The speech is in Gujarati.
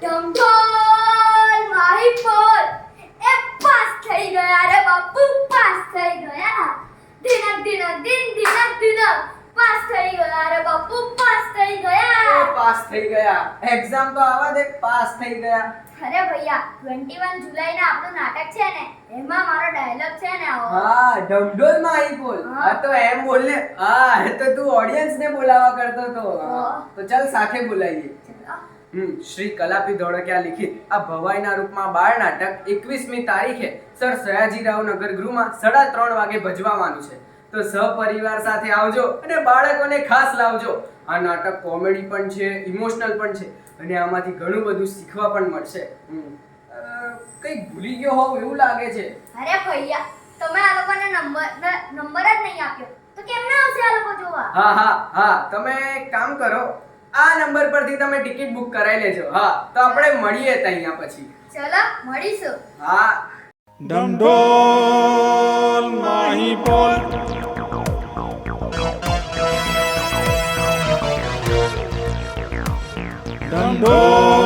ઢમઢોલ માહી પોલ એ પાસ થઈ ગયા રે બાપુ પાસ થઈ ગયા. દિનક દિનક દિન દિનક દિનક. પાસ થઈ ગયા રે બાપુ પાસ થઈ ગયા. પાસ થઈ ગયા. એક્ઝામ તો આવા દે પાસ થઈ ગયા. અરે ભૈયા 21 જુલાઈ ના આપણું નાટક છે ને એમાં મારો ડાયલોગ છે ને હા ઢમઢોલમાં આવી બોલ. હા. તો એમ બોલ ને હા તો તું ઓડિયન્સ ને બોલાવા કરતો તો. તો ચાલ સાથે બોલાઈએ. શ્રી કલાપી ધોળકિયા લિખિત આ ભવાઈના રૂપમાં બાળ નાટક એકવીસમી તારીખે સર સયાજીરાવ નગર ગૃહમાં સાડા ત્રણ વાગે ભજવાવાનું છે. તો સહપરિવાર સાથે આવજો અને બાળકોને ખાસ લાવજો. આ નાટક કોમેડી પણ છે ઇમોશનલ પણ છે અને આમાંથી ઘણું બધું શીખવા પણ મળશે. કઈ ભૂલી ગયો હોવ એવું લાગે છે. અરે ભૈયા તમે આ લોકોને નંબર નંબર જ નહીં આપ્યો. તો કેમ ના આવશે આ લોકો જોવા? હા હા હા તમે કામ કરો. આ નંબર પરથી તમે ટિકિટ બુક કરાવી લેજો. હા તો આપણે મળીએ ત્યાં પછી. ચલો મળીશું. હા. ડમડોલ માહી બોલ. ડમડોલ